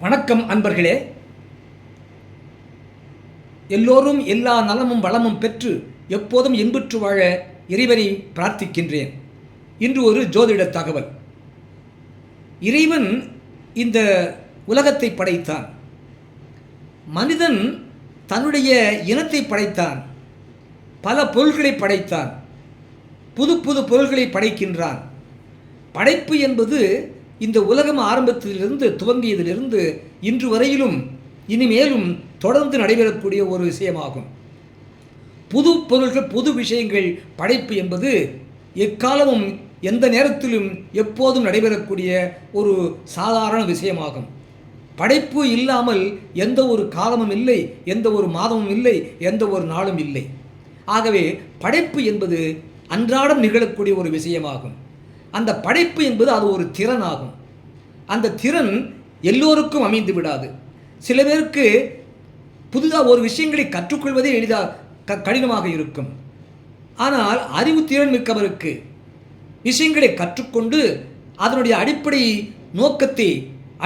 வணக்கம் அன்பர்களே. எல்லோரும் எல்லா நலமும் வளமும் பெற்று எப்போதும் இன்புற்று வாழ இறைவனை பிரார்த்திக்கின்றேன். இன்று ஒரு ஜோதிட தகவல். இறைவன் இந்த உலகத்தை படைத்தான். மனிதன் தன்னுடைய இனத்தை படைத்தான். பல பொருள்களை படைத்தான். புது புது பொருள்களை படைக்கின்றான். படைப்பு என்பது இந்த உலகம் ஆரம்பத்திலிருந்து துவங்கியதிலிருந்து இன்று வரையிலும் இனிமேலும் தொடர்ந்து நடைபெறக்கூடிய ஒரு விஷயமாகும். புது பொருள்கள் புது விஷயங்கள் படைப்பு என்பது எக்காலமும் எந்த நேரத்திலும் எப்போதும் நடைபெறக்கூடிய ஒரு சாதாரண விஷயமாகும். படைப்பு இல்லாமல் எந்த ஒரு காலமும் இல்லை எந்த ஒரு மாதமும் இல்லை எந்த ஒரு நாளும் இல்லை. ஆகவே படைப்பு என்பது அன்றாடம் நிகழக்கூடிய ஒரு விஷயமாகும். அந்த படைப்பு என்பது அது ஒரு திறன் ஆகும் அந்த திறன் எல்லோருக்கும் அமைந்து விடாது. சில பேருக்கு புதிதாக ஒரு விஷயங்களை கற்றுக்கொள்வதே எளிதாக க கடினமாக இருக்கும். ஆனால் அறிவு திறன் மிக்கவருக்கு விஷயங்களை கற்றுக்கொண்டு அதனுடைய அடிப்படை நோக்கத்தை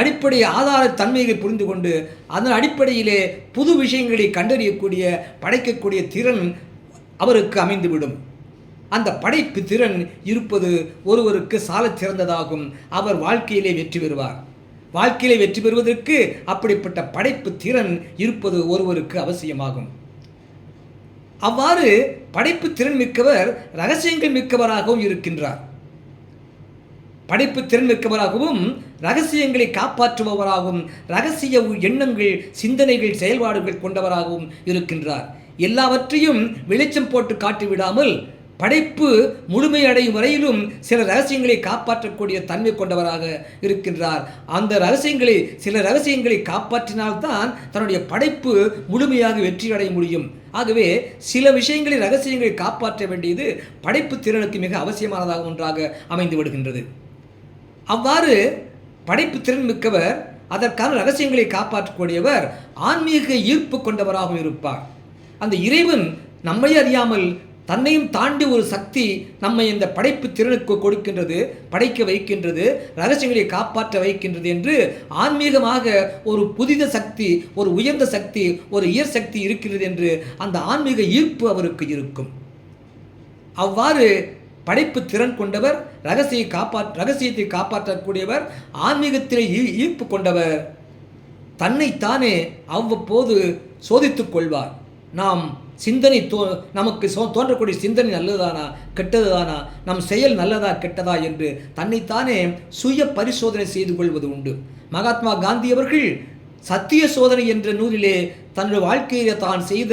அடிப்படை ஆதார தன்மையை புரிந்து கொண்டு அதன் அடிப்படையிலே புது விஷயங்களை கண்டறியக்கூடிய படைக்கக்கூடிய திறன் அவருக்கு அமைந்துவிடும். அந்த படைப்பு திறன் இருப்பது ஒருவருக்கு சாலச் சிறந்ததாகும். அவர் வாழ்க்கையிலே வெற்றி பெறுவார். வாழ்க்கையிலே வெற்றி பெறுவதற்கு அப்படிப்பட்ட படைப்பு திறன் இருப்பது ஒருவருக்கு அவசியமாகும். அவ்வாறு படைப்பு திறன் மிக்கவர் ரகசியங்கள் மிக்கவராகவும் இருக்கின்றார். படைப்பு திறன் மிக்கவராகவும் ரகசியங்களை காப்பாற்றுபவராகவும் ரகசிய எண்ணங்கள் சிந்தனைகள் செயல்பாடுகள் கொண்டவராகவும் இருக்கின்றார். எல்லாவற்றையும் வெளிச்சம் போட்டு காட்டிவிடாமல் படைப்பு முழுமையடையும் வரையிலும் சில ரகசியங்களை காப்பாற்றக்கூடிய தன்மை கொண்டவராக இருக்கின்றார். அந்த ரகசியங்களை சில ரகசியங்களை காப்பாற்றினால்தான் தன்னுடைய படைப்பு முழுமையாக வெற்றியடைய முடியும். ஆகவே சில விஷயங்களை ரகசியங்களை காப்பாற்ற வேண்டியது படைப்பு திறனுக்கு மிக அவசியமானதாக ஒன்றாக அமைந்து விடுகின்றது. அவ்வாறு படைப்பு திறன் மிக்கவர் அதற்கான ரகசியங்களை காப்பாற்றக்கூடியவர் ஆன்மீக ஈர்ப்பு கொண்டவராகவும் இருப்பார். அந்த இறைவன் நம்மை அறியாமல் தன்னையும் தாண்டி ஒரு சக்தி நம்மை இந்த படைப்பு திறனுக்கு கொடுக்கின்றது படைக்க வைக்கின்றது ரகசியங்களை காப்பாற்ற வைக்கின்றது என்று ஆன்மீகமாக ஒரு புதித சக்தி ஒரு உயர்ந்த சக்தி ஒரு இயற் சக்தி இருக்கிறது என்று அந்த ஆன்மீக ஈர்ப்பு அவருக்கு இருக்கும். அவ்வாறு படைப்பு திறன் கொண்டவர் ரகசிய காப்பாற்ற ரகசியத்தை காப்பாற்றக்கூடியவர் ஆன்மீகத்திலே ஈ- ஈர்ப்பு கொண்டவர் தன்னைத்தானே அவ்வப்போது சோதித்துக் கொள்வார். நாம் சிந்தனை தோ நமக்கு சோ தோன்றக்கூடிய சிந்தனை நல்லதானா கெட்டதுதானா? நம் செயல் நல்லதா கெட்டதா என்று தன்னைத்தானே சுய பரிசோதனை செய்து கொள்வது உண்டு. மகாத்மா காந்தி அவர்கள் சத்திய சோதனை என்ற நூலிலே தன்னுடைய வாழ்க்கையிலே தான் செய்த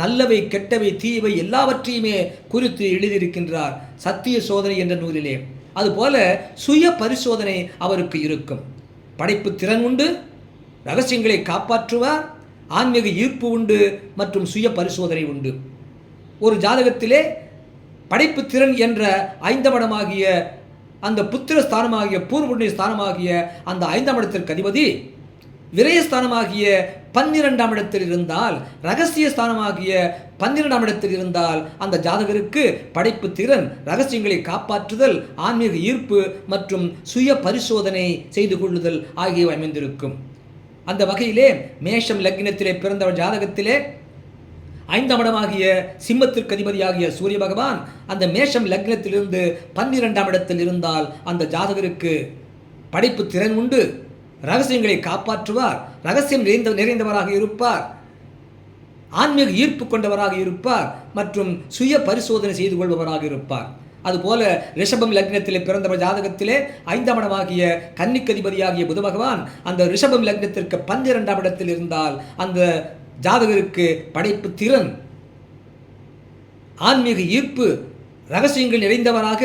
நல்லவை கெட்டவை தீயவை எல்லாவற்றையுமே குறித்து எழுதியிருக்கின்றார் சத்திய சோதனை என்ற நூலிலே. அதுபோல சுய பரிசோதனை அவருக்கு இருக்கும். படைப்பு திறன் உண்டு ரகசியங்களை காப்பாற்றுவார் ஆன்மீக ஈர்ப்பு உண்டு மற்றும் சுய பரிசோதனை உண்டு. ஒரு ஜாதகத்திலே படைப்பு திறன் என்ற ஐந்தாம் இடமாகிய அந்த புத்திர ஸ்தானமாகிய பூர்வபுண்ணிய ஸ்தானமாகிய அந்த ஐந்தாம் இடத்திற்கு அதிபதி விரயஸ்தானமாகிய பன்னிரெண்டாம் இடத்தில் இருந்தால் ரகசிய ஸ்தானமாகிய பன்னிரெண்டாம் இடத்தில் இருந்தால் அந்த ஜாதகருக்கு படைப்பு திறன் ரகசியங்களை காப்பாற்றுதல் ஆன்மீக ஈர்ப்பு மற்றும் சுய பரிசோதனை செய்து கொள்ளுதல் ஆகியவை அமைந்திருக்கும். அந்த வகையிலே மேஷம் லக்னத்திலே பிறந்தவர் ஜாதகத்திலே ஐந்தாம் இடமாகிய சிம்மத்திற்கு அதிபதியாகிய சூரிய பகவான் அந்த மேஷம் லக்னத்திலிருந்து பன்னிரெண்டாம் இடத்தில் இருந்தால் அந்த ஜாதகருக்கு படைப்பு திறன் உண்டு. ரகசியங்களை காப்பாற்றுவார். ரகசியம் நிறைந்த நிறைந்தவராக இருப்பார். ஆன்மீக ஈர்ப்பு கொண்டவராக இருப்பார். மற்றும் சுய பரிசோதனை செய்து கொள்பவராக இருப்பார். அதுபோல ரிஷபம் லக்னத்திலே பிறந்தவர் ஜாதகத்திலே ஐந்தாம் இடமாகிய கன்னிக்கதிபதியாகிய புத பகவான் அந்த ரிஷபம் லக்னத்திற்கு பன்னிரெண்டாம் இடத்தில் இருந்தால் அந்த ஜாதகருக்கு படைப்பு திறன் ஆன்மீக ஈர்ப்பு ரகசியங்கள் நிறைந்தவராக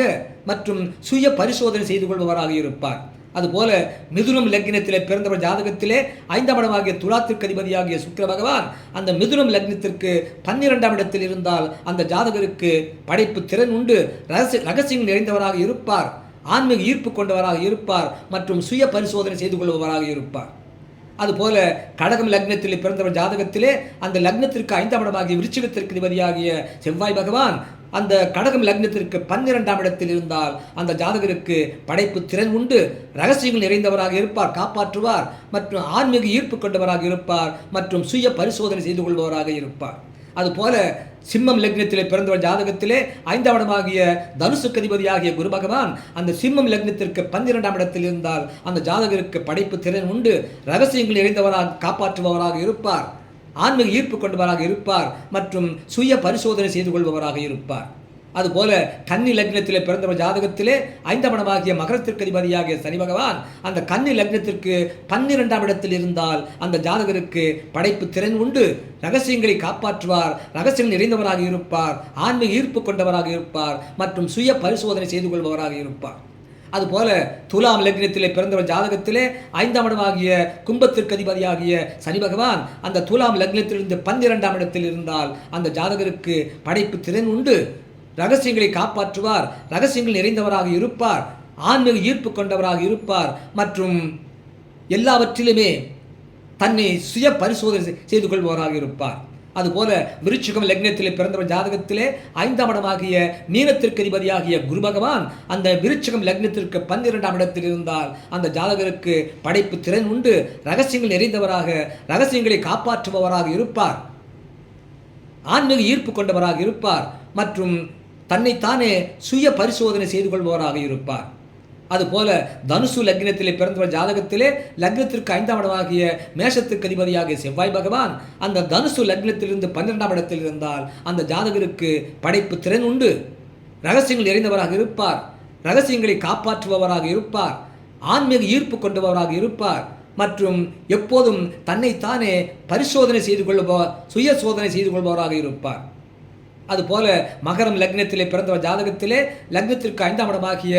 மற்றும் சுய பரிசோதனை செய்து கொள்பவராக இருப்பார். அதுபோல மிதுனம் லக்னத்திலே பிறந்தவர் ஜாதகத்திலே ஐந்தாம் இடமாகிய துலாத்திற்கு அதிபதியாகிய சுக்கர பகவான் அந்த மிதுனம் லக்னத்திற்கு பன்னிரெண்டாம் இடத்தில் இருந்தால் அந்த ஜாதகருக்கு படைப்பு திறன் உண்டு. ரகசிய ரகசியம் நிறைந்தவராக இருப்பார். ஆன்மீக ஈர்ப்பு கொண்டவராக இருப்பார். மற்றும் சுய பரிசோதனை செய்து கொள்பவராக இருப்பார். அதுபோல கடகம் லக்னத்தில் பிறந்தவர் ஜாதகத்திலே அந்த லக்னத்திற்கு ஐந்தாம் இடமாகிய விருச்சிகத்திற்கு அதிபதியாகிய செவ்வாய் பகவான் அந்த கடகம் லக்னத்திற்கு பன்னிரெண்டாம் இடத்தில் இருந்தால் அந்த ஜாதகருக்கு படைப்பு திறன் உண்டு. ரகசியங்கள் நிறைந்தவராக இருப்பார் காப்பாற்றுவார் மற்றும் ஆன்மீக ஈர்ப்பு கொண்டவராக இருப்பார் மற்றும் சுய பரிசோதனை செய்து கொள்பவராக இருப்பார். அதுபோல சிம்மம் லக்னத்திலே பிறந்தவர் ஜாதகத்திலே ஐந்தாம் இடமாகிய தனுசுக்கு அதிபதியாகிய குரு பகவான் அந்த சிம்மம் லக்னத்திற்கு பன்னிரெண்டாம் இடத்தில் இருந்தால் அந்த ஜாதகருக்கு படைப்பு திறன் உண்டு. ரகசியங்கள் இறைந்தவராக காப்பாற்றுபவராக இருப்பார். ஆன்மீக ஈர்ப்பு கொண்டவராக இருப்பார் மற்றும் சுய பரிசோதனை செய்து கொள்பவராக இருப்பார். அதுபோல கன்னி லக்னத்திலே பிறந்தவர் ஜாதகத்திலே ஐந்தாம் இடமாகிய மகரத்திற்கு அதிபதியாகிய சனி பகவான் அந்த கன்னி லக்னத்திற்கு பன்னிரெண்டாம் இடத்தில் இருந்தால் அந்த ஜாதகருக்கு படைப்பு திறன் உண்டு ரகசியங்களை காப்பாற்றுவார் ரகசியம் நிறைந்தவராக இருப்பார் ஆன்மீக ஈர்ப்பு கொண்டவராக இருப்பார் மற்றும் சுய பரிசோதனை செய்து கொள்பவராக இருப்பார். அதுபோல துலாம் லக்னத்திலே பிறந்தவர் ஜாதகத்திலே ஐந்தாம் இடமாகிய கும்பத்திற்கு அதிபதியாகிய சனி பகவான் அந்த துலாம் லக்னத்திலிருந்து பன்னிரெண்டாம் இடத்தில் இருந்தால் அந்த ஜாதகருக்கு படைப்பு திறன் உண்டு. ரகசியங்களை காப்பாற்றுவார். ரகசியங்கள் நிறைந்தவராக இருப்பார். ஆன்மீக ஈர்ப்பு கொண்டவராக இருப்பார். மற்றும் எல்லாவற்றிலுமே தன்னை சுய பரிசோதனை செய்து கொள்பவராக இருப்பார். அதுபோல விருச்சிகம் லக்னத்திலே பிறந்தவர் ஜாதகத்திலே ஐந்தாம் இடமாகிய மீனத்திற்கு அதிபதியாகிய குரு பகவான் அந்த விருச்சிகம் லக்னத்திற்கு பன்னிரெண்டாம் இடத்தில் இருந்தால் அந்த ஜாதகருக்கு படைப்பு திறன் உண்டு ரகசியங்கள் நிறைந்தவராக ரகசியங்களை காப்பாற்றுபவராக இருப்பார். ஆன்மீக ஈர்ப்பு கொண்டவராக இருப்பார். மற்றும் தன்னைத்தானே சுய பரிசோதனை செய்து கொள்பவராக இருப்பார். அதுபோல தனுசு லக்னத்திலே பிறந்தவர் ஜாதகத்திலே லக்னத்திற்கு ஐந்தாம் இடமாகிய மேஷத்துக்கு அதிபதியாகிய செவ்வாய் பகவான் அந்த தனுசு லக்னத்திலிருந்து பன்னிரெண்டாம் இடத்தில் இருந்தால் அந்த ஜாதகருக்கு படைப்பு திறன் உண்டு. ரகசியங்கள் நிறைந்தவராக இருப்பார். ரகசியங்களை காப்பாற்றுபவராக இருப்பார். ஆன்மீக ஈர்ப்பு கொண்டவராக இருப்பார். மற்றும் எப்போதும் தன்னைத்தானே பரிசோதனை செய்து கொள்பவர் சுய சோதனை செய்து கொள்பவராக இருப்பார். அதுபோல மகரம் லக்னத்திலே பிறந்தவர் ஜாதகத்திலே லக்னத்திற்கு ஐந்தாம் இடமாகிய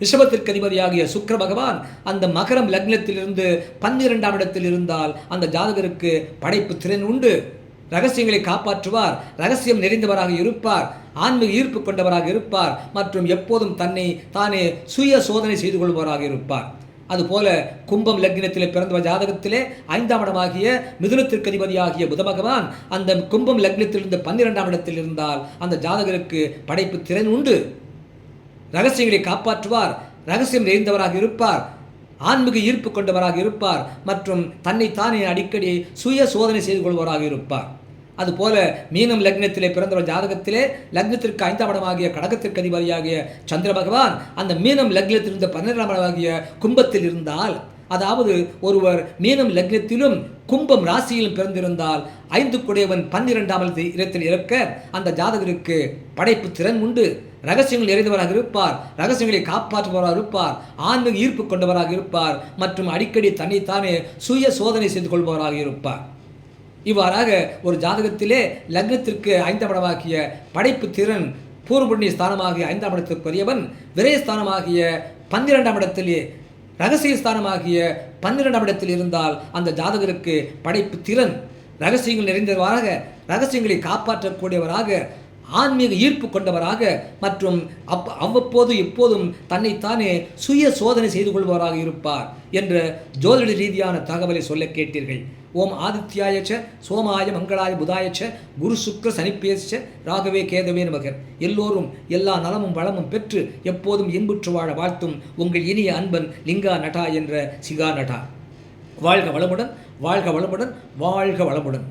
ரிஷபத்திற்கு அதிபதியாகிய சுக்கர பகவான் அந்த மகரம் லக்னத்திலிருந்து பன்னிரெண்டாம் இடத்தில் இருந்தால் அந்த ஜாதகருக்கு படைப்பு திறன் உண்டு. ரகசியங்களை காப்பாற்றுவார். ரகசியம் நிறைந்தவராக இருப்பார். ஆன்மீக ஈர்ப்பு கொண்டவராக இருப்பார். மற்றும் எப்போதும் தன்னை தானே சுய சோதனை செய்து கொள்பவராக இருப்பார். அதுபோல கும்பம் லக்னத்திலே பிறந்தவர் ஜாதகத்திலே ஐந்தாம் இடமாகிய மிதுனத்திற்கு அதிபதியாகிய புத பகவான் அந்த கும்பம் லக்னத்திலிருந்து பன்னிரெண்டாம் இடத்தில் இருந்தால் அந்த ஜாதகருக்கு படைப்பு திறன் உண்டு. ரகசியங்களை காப்பாற்றுவார் ரகசியம் நிறைந்தவராக இருப்பார் ஆன்மீக ஈர்ப்பு கொண்டவராக இருப்பார் மற்றும் தன்னைத்தானே அடிக்கடி சுய சோதனை செய்து கொள்வராக இருப்பார். அதுபோல மீனம் லக்னத்திலே பிறந்தவர் ஜாதகத்திலே லக்னத்திற்கு ஐந்தாம் இடமாகிய கடகத்திற்கு அதிபதியாகிய சந்திர பகவான் அந்த மீனம் லக்னத்திலிருந்து பன்னிரெண்டாம் இடமாகிய கும்பத்தில் இருந்தால் அதாவது ஒருவர் மீனம் லக்னத்திலும் கும்பம் ராசியிலும் பிறந்திருந்தால் ஐந்து குடையவன் பன்னிரெண்டாம் இடத்தில் இருக்க அந்த ஜாதகருக்கு படைப்பு திறன் உண்டு. ரகசியங்கள் நிறைந்தவராக இருப்பார். ரகசியங்களை காப்பாற்றுபவராக இருப்பார். ஆன்மீக ஈர்ப்பு கொண்டவராக இருப்பார். மற்றும் அடிக்கடி தன்னைத்தானே சுய சோதனை செய்து கொள்பவராக இருப்பார். இவ்வாறாக ஒரு ஜாதகத்திலே லக்னத்திற்கு ஐந்தாம் இடமாகிய படைப்பு திறன் பூர்வபுண்ணிய ஸ்தானமாகிய ஐந்தாம் இடத்திற்குரியவன் விரயஸ்தானமாகிய பன்னிரெண்டாம் இடத்திலே ரகசிய ஸ்தானமாகிய பன்னிரெண்டாம் இடத்தில் இருந்தால் அந்த ஜாதகருக்கு படைப்பு திறன் ரகசியங்கள் நிறைந்தவராக ரகசியங்களை காப்பாற்றக்கூடியவராக ஆன்மீக ஈர்ப்பு கொண்டவராக மற்றும் அப் அவ்வப்போது எப்போதும் தன்னைத்தானே சுய சோதனை செய்து கொள்பவராக இருப்பார் என்ற ஜோதிட ரீதியான தகவலை சொல்ல கேட்டீர்கள். ஓம் ஆதித்யாயச்ச சோமாய மங்களாய புதாயச்ச குரு சுக்கர சனிப்பேச்ச ராகவே கேதவே நமகர். எல்லோரும் எல்லா நலமும் வளமும் பெற்று எப்போதும் இன்புற்று வாழ வாழ்த்தும் உங்கள் இனிய அன்பன் லிங்கா நட்டா என்ற சிகா நட்டா. வாழ்க வளமுடன் வாழ்க வளமுடன் வாழ்க வளமுடன்.